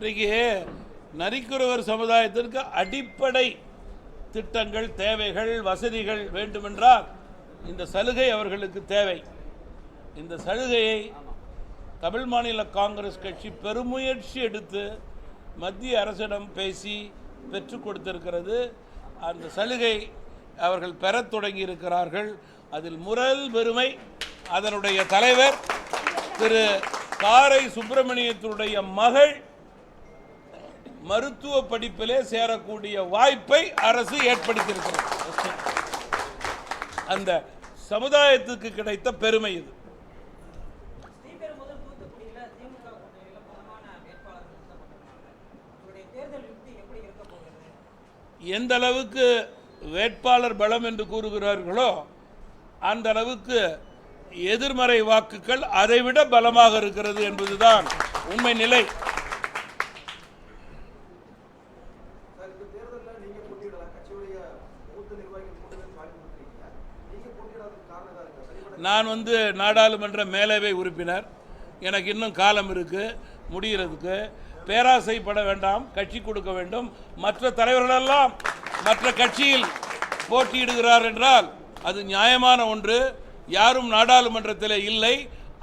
இன்றைக்கு நரிக்குறவர் சமுதாயத்திற்கு அடிப்படை திட்டங்கள் தேவைகள் வசதிகள் வேண்டுமென்றால் இந்த சலுகை அவர்களுக்கு தேவை. இந்த சலுகையை தமிழ் மாநில காங்கிரஸ் கட்சி பெருமுயற்சி எடுத்து மத்திய அரசிடம் பேசி பெற்று கொடுத்திருக்கிறது. அந்த சலுகை அவர்கள் பெறத் தொடங்கி இருக்கிறார்கள் அதில் முரல் பெருமை அதனுடைய தலைவர் திரு காரை சுப்பிரமணியத்தினுடைய மகள் மருத்துவ படிப்பிலே சேரக்கூடிய வாய்ப்பை அரசு ஏற்படுத்தியிருக்கிறது. அந்த சமுதாயத்துக்கு கிடைத்த பெருமை இது. எந்த அளவுக்கு வேட்பாளர் பலம் என்று கூறுகிறார்களோ அந்த அளவுக்கு எதிர்மறை வாக்குகள் அதைவிட பலமாக இருக்கிறது என்பதுதான் உண்மை நிலை. நான் வந்து நாடாளுமன்ற மேலவை உறுப்பினர். எனக்கு இன்னும் காலம் இருக்குது முடிகிறதுக்கு பேராசைப்பட வேண்டாம் கட்சி கொடுக்க வேண்டும். மற்ற தலைவர்களெல்லாம் மற்ற கட்சியில் போட்டியிடுகிறார் என்றால் அது நியாயமான ஒன்று. யாரும் நாடாளுமன்றத்தில் இல்லை.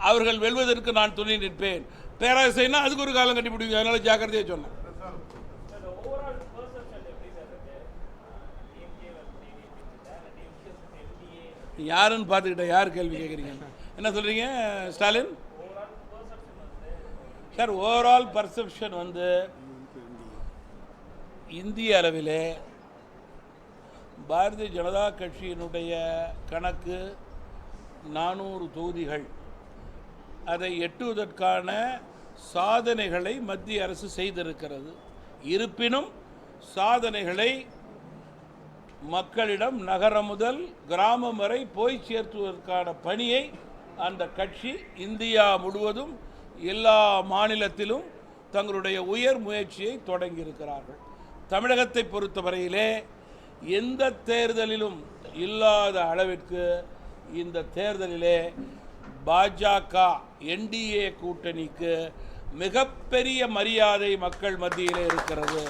அவர்கள் வெல்வதற்கு நான் துணை நிற்பேன். பேராசைனா அதுக்கு ஒரு காலம் கட்டி பிடிக்கும் அதனால் ஜாக்கிரதையாக சொன்னேன். யாருன்னு பார்த்துக்கிட்ட யார் கேள்வி கேட்குறீங்க? என்ன சொல்கிறீங்க ஸ்டாலின்? சார் ஓவரால் பர்செப்ஷன் வந்து இந்திய அளவிலே பாரதிய ஜனதா கட்சியினுடைய கணக்கு நானூறு தொகுதிகள். அதை எட்டுவதற்கான சாதனைகளை மத்திய அரசு செய்திருக்கிறது. இருப்பினும் சாதனைகளை மக்களிடம் நகரம் முதல் கிராமம் வரை போய் சேர்த்துவதற்கான பணியை அந்த கட்சி இந்தியா முழுவதும் எல்லா மாநிலத்திலும் தங்களுடைய உயர் முயற்சியை தொடங்கியிருக்கிறார்கள். தமிழகத்தை பொறுத்தவரையிலே எந்த தேர்தலிலும் இல்லாத அளவிற்கு இந்த தேர்தலிலே பாஜக என்டிஏ கூட்டணிக்கு மிகப்பெரிய மரியாதை மக்கள் மத்தியிலே இருக்கிறது.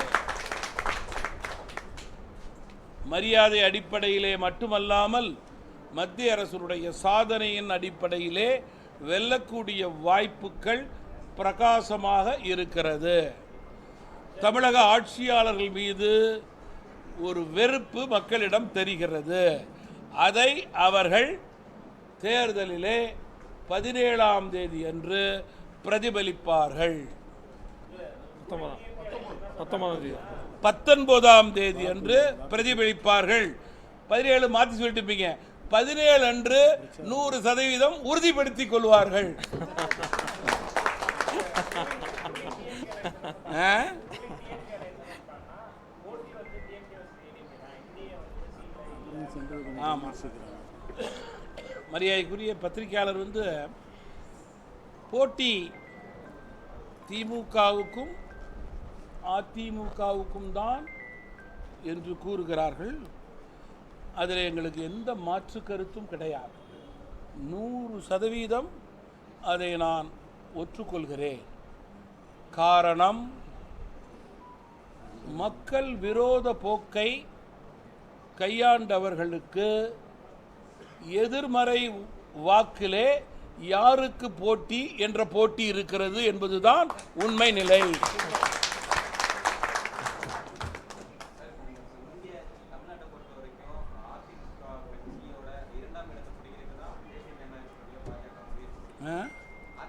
மரியாதை அடிப்படையிலே மட்டுமல்லாமல் மத்திய அரசுடைய சாதனையின் அடிப்படையிலே வெல்லக்கூடிய வாய்ப்புகள் பிரகாசமாக இருக்கிறது. தமிழக ஆட்சியாளர்கள் மீது ஒரு வெறுப்பு மக்களிடம் தெரிகிறது. அதை அவர்கள் தேர்தலிலே பதினேழாம் தேதி அன்று பிரதிபலிப்பார்கள். பத்தொன்பதாம் தேதி. பத்தொன்பதாம் தேதி அன்று பிரதிபலிப்பார்கள். பதினேழு மாற்றி சொல்லிட்டு இருப்பீங்க பதினேழு அன்று நூறு சதவீதம் உறுதிப்படுத்திக் கொள்வார்கள். மரியாதைக்குரிய பத்திரிகையாளர் வந்து போட்டி திமுகவுக்கும் அதிமுகவுக்கும் தான் என்று கூறுகிறார்கள். அதில் எங்களுக்கு எந்த மாற்று கருத்தும் கிடையாது. நூறு சதவீதம் அதை நான் ஒற்றுக்கொள்கிறேன். காரணம் மக்கள் விரோத போக்கை கையாண்டவர்களுக்கு எதிர்மறை வாக்கிலே யாருக்கு போட்டி என்ற போட்டி இருக்கிறது என்பதுதான் உண்மை நிலை இந்திய தமிழ்நாட்டை பொறுத்த வரைக்கும் அதிமுக கட்சியோட இரண்டாம் இடத்தை பிடிக்கிறது தான் தேசிய ஜனநாயக பாஜக முயற்சி ஆ?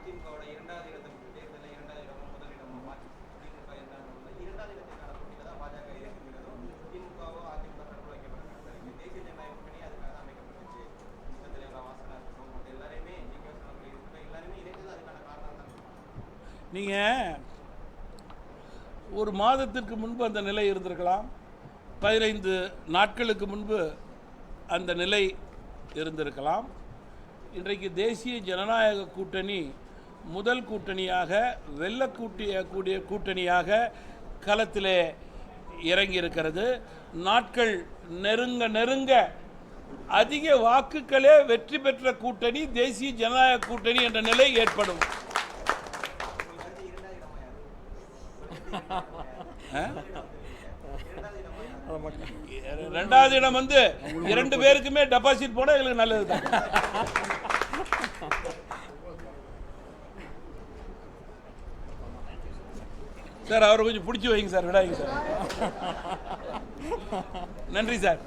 அதிமுகவோட இரண்டாவது இடத்தை தேர்தலில் இரண்டாவது இடமும் முதலிடமும் திமுக இரண்டாவது இரண்டாவது இடத்திற்கான போட்டியில் தான் பாஜக இருக்குங்கிறதும் திமுகவோ அதிமுக தரப்பு வைக்கப்பட்டிருக்காங்க தேசிய ஜனநாயக கூட்டணி அதுக்காக அமைக்கப்பட்டுச்சு. மூத்த தலைவர் வாசனா இருக்கட்டும் மற்ற எல்லாருமே நீங்கள் இருக்கட்டும் எல்லாருமே இணைந்தது அதுக்கான காரணம் தான். நீங்கள் ஒரு மாதத்திற்கு முன்பு அந்த நிலை இருந்திருக்கலாம். பதினைந்து நாட்களுக்கு முன்பு அந்த நிலை இருந்திருக்கலாம். இன்றைக்கு தேசிய ஜனநாயக கூட்டணி முதல் கூட்டணியாக வெல்லக்கூட்டிய கூடிய கூட்டணியாக களத்திலே இறங்கியிருக்கிறது. நாட்கள் நெருங்க நெருங்க அதிக வாக்குகளே வெற்றி பெற்ற கூட்டணி தேசிய ஜனநாயக கூட்டணி என்ற நிலை ஏற்படும். ரெண்டாவது இடம் வந்து இரண்டு பேருக்குமே டெபாசிட் போட எங்களுக்கு நல்லது தான் சார் அவரை கொஞ்சம் பிடிச்சி வைங்க சார் விடாதீங்க சார். நன்றி சார்.